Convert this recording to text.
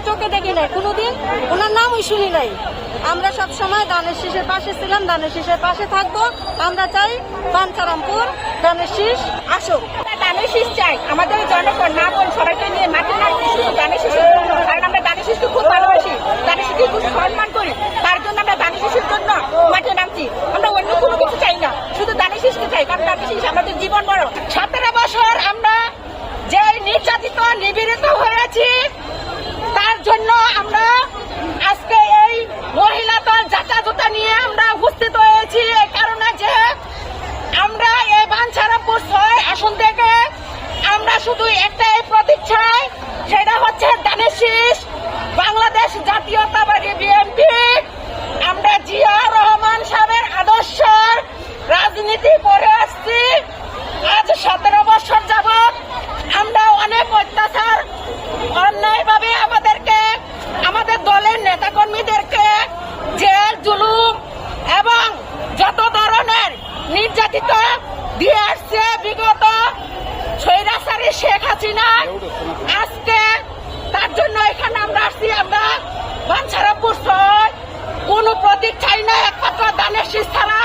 নাই, কোনোদিন ওনার নামই শুনি নাই। আমরা সব সময় দানের শীষের পাশে ছিলাম, দানের শীষের পাশে থাকব। আমরা চাই পাঞ্চারামপুর দানের শীষ আসুক। দানের শীষ চাই, আমাদের জনগণ না সবাইকে নিয়ে মাঠে দানের শীষের জন্য কারণ আমরা দানের শিশুকে খুব ভালোবাসি। দানের শিশুকে খুব সম্মান করি, তার জন্য আমরা দানের শিশুর জন্য মাঠে নামছি। আমরা অন্য কোনো কিছু চাই না, শুধু দানের শিশুকে চাই, কারণ দানের শিশু আমাদের জীবন বড়। সতেরো বছর আমরা যে নির্যাতিত, নিপীড়িত হয়েছি তার জন্য আমরা আজকে এই মহিলা দল জুতা নিয়ে আমরা উপস্থিত হয়েছি। এই কারণে যে আমরা এই বাঞ্ছারামপুর ছয় আসন থেকে আমরা শুধু একটাই প্রতীক্ষায় সেটা হচ্ছে দানের শীষ নির্যাতিত দিয়ে আসছে বিগত স্বৈরাচারী শেখ হাসিনা। আজকে তার জন্য এখানে আমরা আসছি, আমরা বাঞ্ছারামপুর শহর। কোনো প্রতীক চাই না একমাত্র দানের শীষ ছাড়া